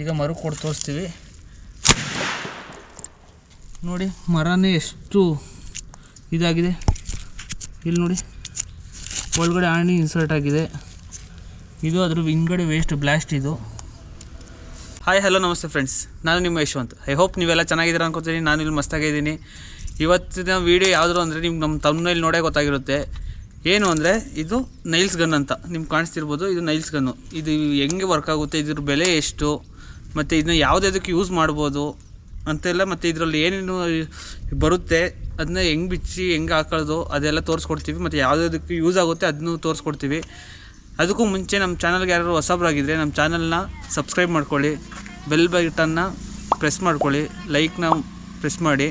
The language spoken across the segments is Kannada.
ಈಗ ಮರ ಕೊಟ್ಟು ತೋರಿಸ್ತೀವಿ. ನೋಡಿ, ಮರನೇ ಎಷ್ಟು ಇದಾಗಿದೆ. ಇಲ್ಲಿ ನೋಡಿ, ಒಳಗಡೆ ಆಣಿ ಇನ್ಸರ್ಟ್ ಆಗಿದೆ. ಇದು ಅದ್ರ ಹಿಂಗಡೆ ವೇಸ್ಟ್ ಬ್ಲಾಸ್ಟ್ ಇದು. ಹಾಯ್ ಹಲೋ ನಮಸ್ತೆ ಫ್ರೆಂಡ್ಸ್ ನಾನು ನಿಮ್ಮ ಯಶವಂತ್. ಐ ಹೋಪ್ ನೀವೆಲ್ಲ ಚೆನ್ನಾಗಿದ್ದೀರಾ ಅನ್ಕೋತೀನಿ. ನಾನು ಇಲ್ಲಿ ಮಸ್ತಾಗಿದ್ದೀನಿ ಇವತ್ತಿನ ವೀಡಿಯೋ ಯಾವುದ್ರು ಅಂದರೆ ನಿಮ್ಗೆ ನಮ್ಮ ತಮ್ಮನಲ್ಲಿ ನೋಡೇ ಗೊತ್ತಾಗಿರುತ್ತೆ. ಏನು ಅಂದರೆ, ಇದು ನೈಲ್ಸ್ ಗನ್ ಅಂತ. ನಿಮ್ಗೆ ಕಾಣಿಸ್ತಿರ್ಬೋದು, ಇದು ನೈಲ್ಸ್ ಗನ್ನು ಇದು ಹೆಂಗೆ ವರ್ಕ್ ಆಗುತ್ತೆ? ಇದ್ರ ಬೆಲೆ ಎಷ್ಟು? ಮತ್ತು ಇದನ್ನ ಯಾವುದಕ್ಕೆ ಯೂಸ್ ಮಾಡ್ಬೋದು ಅಂತೆಲ್ಲ ಮತ್ತು ಇದರಲ್ಲಿ ಏನೇನು ಬರುತ್ತೆ ಅದನ್ನ ಹೆಂಗೆ ಬಿಚ್ಚಿ ಹೆಂಗೆ ಹಾಕೊಳ್ಳೋದು ಅದೆಲ್ಲ ತೋರಿಸ್ಕೊಡ್ತೀವಿ. ಮತ್ತು ಯಾವುದಕ್ಕೆ ಯೂಸ್ ಆಗುತ್ತೆ ಅದನ್ನೂ ತೋರಿಸ್ಕೊಡ್ತೀವಿ. ಅದಕ್ಕೂ ಮುಂಚೆ ನಮ್ಮ ಚಾನಲ್ಗೆ ಯಾರು ಹೊಸಬ್ರಾಗಿದ್ದರೆ ನಮ್ಮ ಚಾನಲ್ನ ಸಬ್ಸ್ಕ್ರೈಬ್ ಮಾಡ್ಕೊಳ್ಳಿ ಬೆಲ್ ಬಟನ್ನ ಪ್ರೆಸ್ ಮಾಡ್ಕೊಳ್ಳಿ ಲೈಕ್ನ ಪ್ರೆಸ್ ಮಾಡಿ.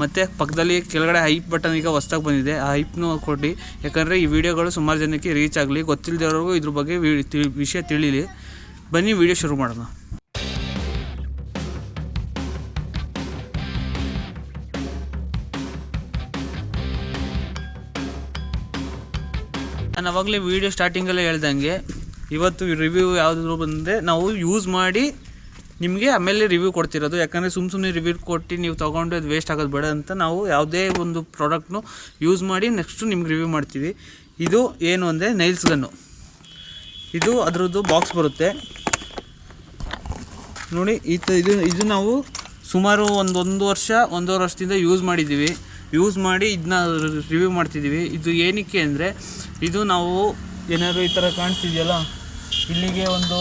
ಮತ್ತು ಪಕ್ಕದಲ್ಲಿ ಕೆಳಗಡೆ ಹೈಪ್ ಬಟನ್ ಈಗ ಹೊಸ್ದಾಗಿ ಬಂದಿದೆ, ಆ ಹೈಪ್ನು ಕೊಡಿ. ಯಾಕಂದರೆ ಈ ವಿಡಿಯೋಗಳು ಸುಮಾರು ಜನಕ್ಕೆ ರೀಚ್ ಆಗಲಿ ಗೊತ್ತಿಲ್ಲದವ್ರಿಗೂ ಇದ್ರ ಬಗ್ಗೆ ವಿಷಯ ತಿಳಿಲಿ. ಬನ್ನಿ ವಿಡಿಯೋ ಶುರು ಮಾಡೋಣ. ನಾನು ಅವಾಗಲೇ ವೀಡಿಯೋ ಸ್ಟಾರ್ಟಿಂಗಲ್ಲೇ ಹೇಳ್ದಂಗೆ, ಇವತ್ತು ರಿವ್ಯೂ ಯಾವುದಾದ್ರು ಬಂದರೆ ನಾವು ಯೂಸ್ ಮಾಡಿ ನಿಮಗೆ ಆಮೇಲೆ ರಿವ್ಯೂ ಕೊಡ್ತಿರೋದು. ಯಾಕಂದರೆ ಸುಮ್ಮ ಸುಮ್ಮನೆ ರಿವ್ಯೂ ಕೊಟ್ಟು ನೀವು ತೊಗೊಂಡು ಅದು ವೇಸ್ಟ್ ಆಗೋದು ಬೇಡ ಅಂತ ನಾವು ಯಾವುದೇ ಒಂದು ಪ್ರಾಡಕ್ಟ್ನು ಯೂಸ್ ಮಾಡಿ ನೆಕ್ಸ್ಟು ನಿಮ್ಗೆ ರಿವ್ಯೂ ಮಾಡ್ತೀವಿ. ಇದು ಏನು ಅಂದರೆ ನೈಲ್ಸ್ ಗನ್ನು ಇದು ಅದರದ್ದು ಬಾಕ್ಸ್ ಬರುತ್ತೆ. ನೋಡಿ, ಈ ಇದು ಇದು ನಾವು ಸುಮಾರು ಒಂದು ಒಂದು ವರ್ಷ, ಒಂದೂವರೆ ವರ್ಷದಿಂದ ಯೂಸ್ ಮಾಡಿದ್ದೀವಿ. ಯೂಸ್ ಮಾಡಿ ಇದನ್ನ ರಿವ್ಯೂ ಮಾಡ್ತಿದ್ದೀವಿ. ಇದು ಏನಕ್ಕೆ ಅಂದರೆ, ಇದು ನಾವು ಏನಾದರೂ ಈ ಥರ ಕಾಣಿಸ್ತಿದೆಯಲ್ಲ ಇಲ್ಲಿಗೆ ಒಂದು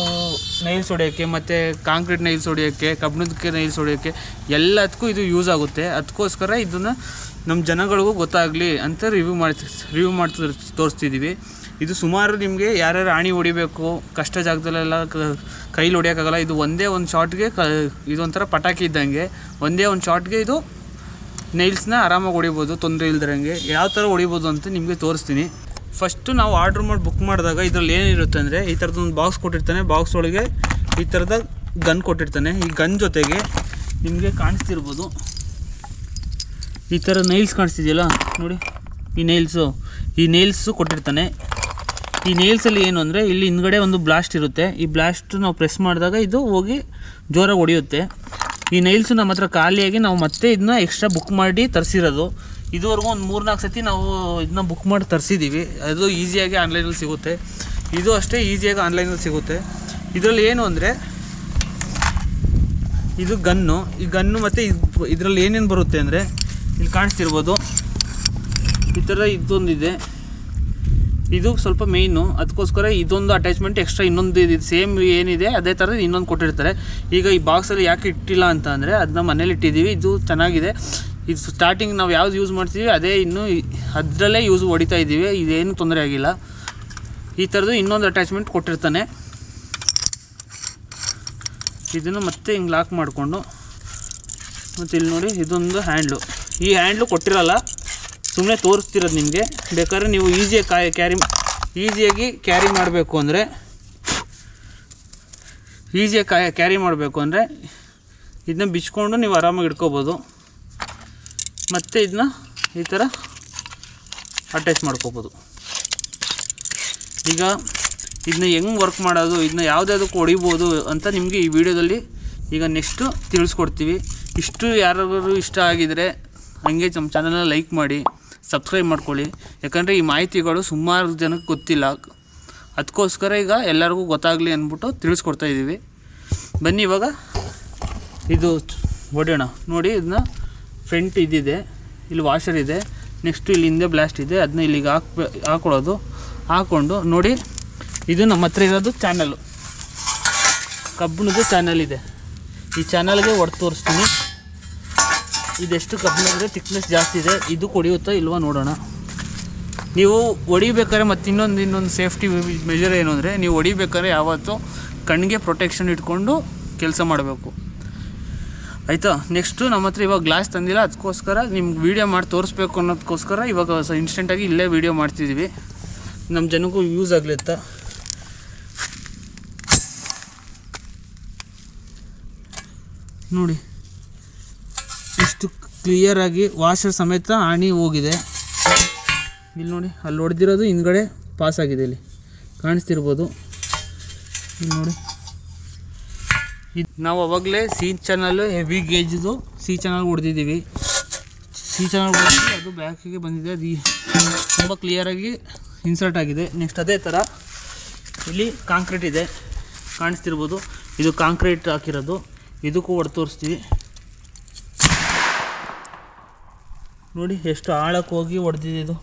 ನೈಲ್ಸ್ ಹೊಡೆಯೋಕ್ಕೆ ಮತ್ತು ಕಾಂಕ್ರೀಟ್ ನೈಲ್ಸ್ ಹೊಡೆಯೋಕ್ಕೆ ಕಬ್ಬಿಣದಕ್ಕೆ ನೈಲ್ಸ್ ಹೊಡೆಯೋಕ್ಕೆ ಎಲ್ಲದಕ್ಕೂ ಇದು ಯೂಸ್ ಆಗುತ್ತೆ. ಅದಕ್ಕೋಸ್ಕರ ಇದನ್ನು ನಮ್ಮ ಜನಗಳಿಗೂ ಗೊತ್ತಾಗಲಿ ಅಂತ ರಿವ್ಯೂ ಮಾಡ್ತಿ ರಿವ್ಯೂ ಮಾಡ್ತ ತೋರಿಸ್ತಿದ್ದೀವಿ. ಇದು ಸುಮಾರು ನಿಮಗೆ ಯಾರ್ಯಾರು ಆಣಿ ಹೊಡಿಬೇಕು, ಕಷ್ಟ ಜಾಗದಲ್ಲೆಲ್ಲ ಕೈಲಿ ಹೊಡಿಯೋಕ್ಕಾಗಲ್ಲ ಇದು ಒಂದೇ ಒಂದು ಶಾಟ್ಗೆ ಕ, ಇದೊಂಥರ ಪಟಾಕಿ ಇದ್ದಂಗೆ. ಒಂದೇ ಒಂದು ಶಾಟ್ಗೆ ಇದು ನೈಲ್ಸ್ನ ಆರಾಮಾಗಿ ಹೊಡಿಬೋದು, ತೊಂದರೆ ಇಲ್ದಿರಂಗೆ. ಯಾವ ಥರ ಹೊಡಿಬೋದು ಅಂತ ನಿಮಗೆ ತೋರಿಸ್ತೀನಿ. ಫಸ್ಟು ನಾವು ಆರ್ಡ್ರ್ ಮಾಡಿ ಬುಕ್ ಮಾಡಿದಾಗ ಇದರಲ್ಲಿ ಏನಿರುತ್ತೆ ಅಂದರೆ ಈ ಥರದ್ದು ಬಾಕ್ಸ್ ಕೊಟ್ಟಿರ್ತಾನೆ. ಬಾಕ್ಸ್ ಒಳಗೆ ಈ ಥರದ ಗನ್ ಕೊಟ್ಟಿರ್ತಾನೆ. ಈ ಗನ್ ಜೊತೆಗೆ ನಿಮಗೆ ಕಾಣಿಸ್ತಿರ್ಬೋದು. ಈ ಥರ ನೈಲ್ಸ್ ಕಾಣಿಸ್ತಿದೆಯಲ್ಲ? ನೋಡಿ, ಈ ನೈಲ್ಸು ಈ ನೈಲ್ಸು ಕೊಟ್ಟಿರ್ತಾನೆ. ಈ ನೈಲ್ಸಲ್ಲಿ ಏನು ಅಂದರೆ, ಇಲ್ಲಿ ಹಿಂದ್ಗಡೆ ಒಂದು ಬ್ಲಾಸ್ಟ್ ಇರುತ್ತೆ. ಈ ಬ್ಲಾಸ್ಟ್ ನಾವು ಪ್ರೆಸ್ ಮಾಡಿದಾಗ ಇದು ಹೋಗಿ ಜೋರಾಗಿ ಹೊಡೆಯುತ್ತೆ. ಈ ನೈಲ್ಸು ನಮ್ಮ ಹತ್ರ ಖಾಲಿಯಾಗಿ ನಾವು ಮತ್ತೆ ಇದನ್ನ ಎಕ್ಸ್ಟ್ರಾ ಬುಕ್ ಮಾಡಿ ತರಿಸಿರೋದು. ಇದುವರೆಗೂ ಒಂದು ಮೂರ್ನಾಲ್ಕು ಸತಿ ನಾವು ಇದನ್ನ ಬುಕ್ ಮಾಡಿ ತರಿಸಿದ್ದೀವಿ ಅದು ಈಸಿಯಾಗಿ ಆನ್ಲೈನಲ್ಲಿ ಸಿಗುತ್ತೆ. ಇದು ಅಷ್ಟೇ ಈಸಿಯಾಗಿ ಆನ್ಲೈನಲ್ಲಿ ಸಿಗುತ್ತೆ. ಇದರಲ್ಲಿ ಏನು ಅಂದರೆ, ಇದು ಗನ್ನು. ಈ ಗನ್ನು ಮತ್ತು ಇದರಲ್ಲಿ ಏನೇನು ಬರುತ್ತೆ ಅಂದರೆ, ಇಲ್ಲಿ ಕಾಣಿಸ್ತಿರ್ಬೋದು. ಈ ಥರ ಇದೊಂದಿದೆ. ಇದು ಸ್ವಲ್ಪ ಮೇಯ್ನು ಅದಕ್ಕೋಸ್ಕರ ಇದೊಂದು ಅಟ್ಯಾಚ್ಮೆಂಟ್ ಎಕ್ಸ್ಟ್ರಾ ಇನ್ನೊಂದು ಇದು ಸೇಮ್ ಏನಿದೆ, ಅದೇ ಥರದ್ದು ಇನ್ನೊಂದು ಕೊಟ್ಟಿರ್ತಾರೆ. ಈಗ ಈ ಬಾಕ್ಸಲ್ಲಿ ಯಾಕೆ ಇಟ್ಟಿಲ್ಲ ಅಂತ ಅಂದರೆ ಅದನ್ನ ಮನೇಲಿ ಇಟ್ಟಿದ್ದೀವಿ, ಇದು ಚೆನ್ನಾಗಿದೆ. ಇದು ಸ್ಟಾರ್ಟಿಂಗ್ ನಾವು ಯಾವ್ದು ಯೂಸ್ ಮಾಡ್ತೀವಿ ಅದೇ ಇನ್ನೂ ಅದರಲ್ಲೇ ಯೂಸ್ ಹೊಡಿತಾ ಇದ್ದೀವಿ, ಇದೇನು ತೊಂದರೆ ಆಗಿಲ್ಲ. ಈ ಥರದ್ದು ಇನ್ನೊಂದು ಅಟ್ಯಾಚ್ಮೆಂಟ್ ಕೊಟ್ಟಿರ್ತಾನೆ. ಇದನ್ನು ಮತ್ತೆ ಹಿಂಗೆ ಲಾಕ್ ಮಾಡಿಕೊಂಡು ಮತ್ತು ಇಲ್ಲಿ ನೋಡಿ, ಇದೊಂದು ಹ್ಯಾಂಡ್ಲು ಈ ಹ್ಯಾಂಡ್ಲು ಕೊಟ್ಟಿರಲ್ಲ ಸುಮ್ಮನೆ ತೋರಿಸ್ತಿರೋದು ನಿಮಗೆ. ಬೇಕಾದ್ರೆ ನೀವು ಈಸಿಯಾಗಿ ಕಾಯಿ ಕ್ಯಾರಿ ಈಸಿಯಾಗಿ ಕ್ಯಾರಿ ಮಾಡಬೇಕು ಅಂದರೆ ಈಸಿಯಾಗಿ ಕಾಯಿ ಕ್ಯಾರಿ ಮಾಡಬೇಕು ಅಂದರೆ ಇದನ್ನ ಬಿಚ್ಕೊಂಡು ನೀವು ಆರಾಮಾಗಿ ಇಟ್ಕೋಬೋದು. ಮತ್ತು ಇದನ್ನ ಈ ಥರ ಅಟ್ಯಾಚ್ ಮಾಡ್ಕೋಬೋದು. ಈಗ ಇದನ್ನ ಹೆಂಗೆ ವರ್ಕ್ ಮಾಡೋದು ಇದನ್ನ ಯಾವುದ್ಯಾವುದಕ್ಕೂ ಹೊಡಿಬೋದು ಅಂತ ನಿಮಗೆ ಈ ವಿಡಿಯೋದಲ್ಲಿ ಈಗ ನೆಕ್ಸ್ಟು ತಿಳಿಸ್ಕೊಡ್ತೀವಿ. ಇಷ್ಟು ಯಾರಾದರೂ ಇಷ್ಟ ಆಗಿದರೆ ಹಂಗೆ ನಮ್ಮ ಚಾನಲ್ನ ಲೈಕ್ ಮಾಡಿ. ಸಬ್ಸ್ಕ್ರೈಬ್ ಮಾಡ್ಕೊಳ್ಳಿ. ಯಾಕಂದರೆ ಈ ಮಾಹಿತಿಗಳು ಸುಮಾರು ಜನಕ್ಕೆ ಗೊತ್ತಿಲ್ಲ. ಅದಕ್ಕೋಸ್ಕರ ಈಗ ಎಲ್ಲರಿಗೂ ಗೊತ್ತಾಗಲಿ ಅಂದ್ಬಿಟ್ಟು ತಿಳಿಸ್ಕೊಡ್ತಾ ಇದ್ದೀವಿ. ಬನ್ನಿ ಇವಾಗ. ಇದು ಹೊಡೆಯೋಣ. ನೋಡಿ, ಇದನ್ನ ಫ್ರಂಟ್ ಇದಿದೆ. ಇಲ್ಲಿ ವಾಷರ್ ಇದೆ. ನೆಕ್ಸ್ಟು ಇಲ್ಲಿ ಹಿಂದೆ ಬ್ಲಾಸ್ಟ್ ಇದೆ. ಅದನ್ನ ಇಲ್ಲಿಗೆ ಹಾಕ್ಬೇ ಹಾಕೊಳ್ಳೋದು. ಹಾಕ್ಕೊಂಡು ನೋಡಿ, ಇದು ನಮ್ಮ ಹತ್ರ ಇರೋದು ಚಾನಲ್ಲು ಕಬ್ಬಿಣದ ಚಾನಲ್ ಇದೆ. ಈ ಚಾನಲ್ಗೆ ಹೊಡೆದು ತೋರಿಸ್ತೀನಿ. ಇದೆಷ್ಟು ಕಬ್ಬಿಣ ಅಂದರೆ ತಿಕ್ನೆಸ್ ಜಾಸ್ತಿ ಇದೆ. ಇದು ಕೊಡಿಯುತ್ತಾ ಇಲ್ವಾ ನೋಡೋಣ. ನೀವು ಹೊಡಿಬೇಕಾದ್ರೆ ಮತ್ತು ಇನ್ನೊಂದು ಇನ್ನೊಂದು ಸೇಫ್ಟಿ ಮೆಜರ್ ಏನು ಅಂದರೆ ನೀವು ಹೊಡಿಬೇಕಾದ್ರೆ ಯಾವತ್ತೂ ಕಣ್ಣಿಗೆ ಪ್ರೊಟೆಕ್ಷನ್ ಇಟ್ಕೊಂಡು ಕೆಲಸ ಮಾಡಬೇಕು. ಆಯಿತಾ? ನೆಕ್ಸ್ಟು ನಮ್ಮ ಹತ್ರ ಇವಾಗ ಗ್ಲಾಸ್ ತಂದಿಲ್ಲ. ಅದಕ್ಕೋಸ್ಕರ ನಿಮ್ಗೆ ವೀಡಿಯೋ ಮಾಡಿ ತೋರಿಸ್ಬೇಕು ಅನ್ನೋದಕ್ಕೋಸ್ಕರ ಇವಾಗ ಸ ಇನ್ಸ್ಟೆಂಟಾಗಿ ಇಲ್ಲೇ ವೀಡಿಯೋ ಮಾಡ್ತಿದ್ದೀವಿ ನಮ್ಮ ಜನಕ್ಕೂ ಯೂಸ್ ಆಗಲಿತ್ತ? ನೋಡಿ. ಕ್ಲಿಯರಾಗಿ ವಾಷರ್ ಸಮೇತ ಆಣಿ ಹೋಗಿದೆ. ಇಲ್ಲಿ ನೋಡಿ, ಅಲ್ಲಿ ಹೊಡೆದಿರೋದು ಹಿಂದ್ಗಡೆ ಪಾಸ್ ಆಗಿದೆ ಇಲ್ಲಿ. ಕಾಣಿಸ್ತಿರ್ಬೋದು. ಇಲ್ಲಿ ನೋಡಿ. ಇದು ನಾವು ಅವಾಗಲೇ ಸಿ ಚಾನಲ್ ಹೆವಿ ಗೇಜ್ದು ಸಿ ಚಾನಲ್ ಹೊಡೆದಿದ್ದೀವಿ. ಸಿ ಚಾನಲ್ ಹೊಡೆದು ಅದು ಬ್ಯಾಕಿಗೆ ಬಂದಿದೆ. ಅದು ತುಂಬ ಕ್ಲಿಯರಾಗಿ ಇನ್ಸರ್ಟ್ ಆಗಿದೆ. ನೆಕ್ಸ್ಟ್ ಅದೇ ಥರ ಇಲ್ಲಿ ಕಾಂಕ್ರೀಟ್ ಇದೆ. ಕಾಣಿಸ್ತಿರ್ಬೋದು. ಇದು ಕಾಂಕ್ರೀಟ್ ಹಾಕಿರೋದು. ಇದಕ್ಕೂ ಹೊಡೆ ತೋರಿಸ್ತೀವಿ. ನೋಡಿ ಎಷ್ಟು ಆಳಕ್ಕೆ ಹೋಗಿ ಹೊಡೆದಿದೆ ಇದು.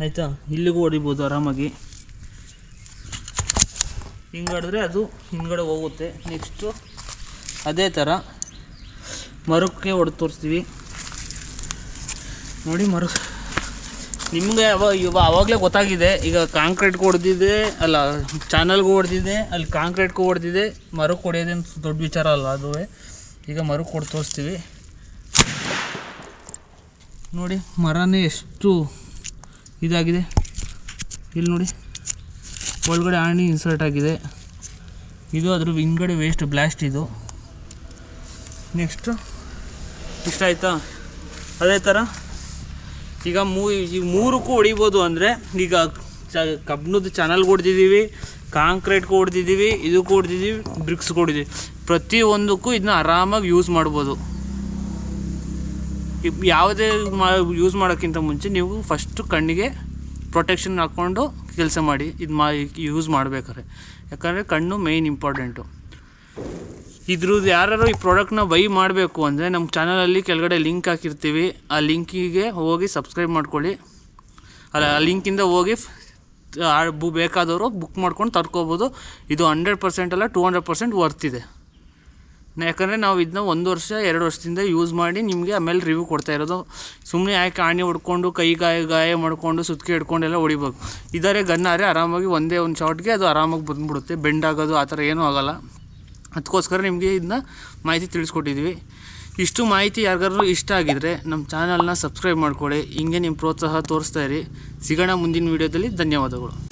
ಆಯಿತಾ? ಇಲ್ಲಿಗೂ ಹೊಡಿಬೋದು ಆರಾಮಾಗಿ. ಹಿಂಗಡಿದ್ರೆ ಅದು ಹಿಂಗಡೆ ಹೋಗುತ್ತೆ. ನೆಕ್ಸ್ಟು ಅದೇ ಥರ ಮರಕ್ಕೆ ಹೊಡೆದು ತೋರಿಸ್ತೀವಿ. ನೋಡಿ ಮರ ನಿಮಗೆ ಅವ ಇವ ಆವಾಗಲೇ ಗೊತ್ತಾಗಿದೆ. ಈಗ ಕಾಂಕ್ರೀಟ್ಗೂ ಹೊಡೆದಿದೆ, ಅಲ್ಲ, ಚಾನಲ್ಗೂ ಹೊಡೆದಿದೆ, ಅಲ್ಲಿ ಕಾಂಕ್ರೀಟ್ಗೂ ಹೊಡೆದಿದೆ. ಮರಕ್ಕೆ ಹೊಡೆಯೋದೇನು ದೊಡ್ಡ ವಿಚಾರ ಅಲ್ಲ ಅದುವೇ. ಈಗ ಮರಕ್ಕೆ ಹೊಡೆದು ತೋರಿಸ್ತೀವಿ. ನೋಡಿ, ಮರನೇ ಎಷ್ಟು ಇದಾಗಿದೆ. ಇಲ್ಲಿ ನೋಡಿ, ಒಳಗಡೆ ಆಣಿ ಇನ್ಸರ್ಟ್ ಆಗಿದೆ. ಇದು ಅದ್ರ ಹಿಂಗಡೆ ವೇಸ್ಟ್ ಬ್ಲಾಸ್ಟ್ ಇದು. ನೆಕ್ಸ್ಟು ಇಷ್ಟ ಆಯ್ತಾ? ಅದೇ ಥರ ಈಗ ಮೂ ಈ ಮೂರಕ್ಕೂ ಹೊಡಿಬೋದು ಅಂದರೆ, ಈಗ ಚ ಕಬ್ಬಿಣದ ಚಾನಲ್ಗೆ ಹೊಡೆದಿದ್ದೀವಿ ಕಾಂಕ್ರೀಟ್ಗೂ ಹೊಡೆದಿದ್ದೀವಿ, ಇದಕ್ಕೂ ಹೊಡೆದಿದ್ದೀವಿ ಬ್ರಿಕ್ಸ್ಗೆ ಹೊಡೆದಿದ್ದೀವಿ. ಪ್ರತಿಯೊಂದಕ್ಕೂ ಇದನ್ನ ಆರಾಮಾಗಿ ಯೂಸ್ ಮಾಡ್ಬೋದು. ಯಾವುದೇ ಮಾ ಯೂಸ್ ಮಾಡೋಕ್ಕಿಂತ ಮುಂಚೆ ನೀವು ಫಸ್ಟು ಕಣ್ಣಿಗೆ ಪ್ರೊಟೆಕ್ಷನ್ ಹಾಕ್ಕೊಂಡು ಕೆಲಸ ಮಾಡಿ, ಇದು ಮಾ ಯೂಸ್ ಮಾಡ್ಬೇಕಾದ್ರೆ. ಯಾಕಂದರೆ ಕಣ್ಣು ಮೇಯ್ನ್ ಇಂಪಾರ್ಟೆಂಟು ಇದ್ರದ್ದು ಯಾರು ಈ ಪ್ರಾಡಕ್ಟ್ನ ಬೈ ಮಾಡಬೇಕು ಅಂದರೆ ನಮ್ಮ ಚಾನಲಲ್ಲಿ ಕೆಳಗಡೆ ಲಿಂಕ್ ಹಾಕಿರ್ತೀವಿ. ಆ ಲಿಂಕಿಗೆ ಹೋಗಿ ಸಬ್ಸ್ಕ್ರೈಬ್ ಮಾಡ್ಕೊಳ್ಳಿ. ಅಲ್ಲ, ಆ ಲಿಂಕಿಂದ ಹೋಗಿ ಬು, ಬೇಕಾದವರು ಬುಕ್ ಮಾಡ್ಕೊಂಡು ತರ್ಕೋಬೋದು. ಇದು ಹಂಡ್ರೆಡ್ ಪರ್ಸೆಂಟ್ ಅಲ್ಲ ಟೂ ಹಂಡ್ರೆಡ್ ಪರ್ಸೆಂಟ್ ವರ್ತಿದೆ ಯಾಕಂದರೆ ನಾವು ಇದನ್ನ ಒಂದು ವರ್ಷ, ಎರಡು ವರ್ಷದಿಂದ ಯೂಸ್ ಮಾಡಿ ನಿಮಗೆ ಆಮೇಲೆ ರಿವ್ಯೂ ಕೊಡ್ತಾ ಇರೋದು. ಸುಮ್ಮನೆ ಯಾಕೆ ಆಣೆ ಹೊಡ್ಕೊಂಡು, ಕೈ ಗಾಯ ಗಾಯ ಮಾಡಿಕೊಂಡು ಸುತ್ತಿಗೆ ಹಿಡ್ಕೊಂಡೆಲ್ಲ ಹೊಡಿಬೇಕು. ಇದಾರೆ ಗನ್ನಾರೆ ಆರಾಮಾಗಿ ಒಂದೇ ಒಂದು ಶಾಟ್ಗೆ ಅದು ಆರಾಮಾಗಿ ಬಂದುಬಿಡುತ್ತೆ. ಬೆಂಡ್ ಆಗೋದು ಆ ಥರ ಏನೂ ಆಗೋಲ್ಲ. ಅದಕ್ಕೋಸ್ಕರ ನಿಮಗೆ ಇದನ್ನ ಮಾಹಿತಿ ತಿಳಿಸ್ಕೊಟ್ಟಿದ್ವಿ. ಇಷ್ಟು ಮಾಹಿತಿ ಯಾರಿಗಾದ್ರೂ ಇಷ್ಟ ಆಗಿದರೆ ನಮ್ಮ ಚಾನಲ್ನ ಸಬ್ಸ್ಕ್ರೈಬ್ ಮಾಡ್ಕೊಳ್ಳಿ ಹಿಂಗೆ ನಿಮ್ಮ ಪ್ರೋತ್ಸಾಹ ತೋರಿಸ್ತಾ ಇರಿ. ಸಿಗೋಣ ಮುಂದಿನ ವೀಡಿಯೋದಲ್ಲಿ ಧನ್ಯವಾದಗಳು.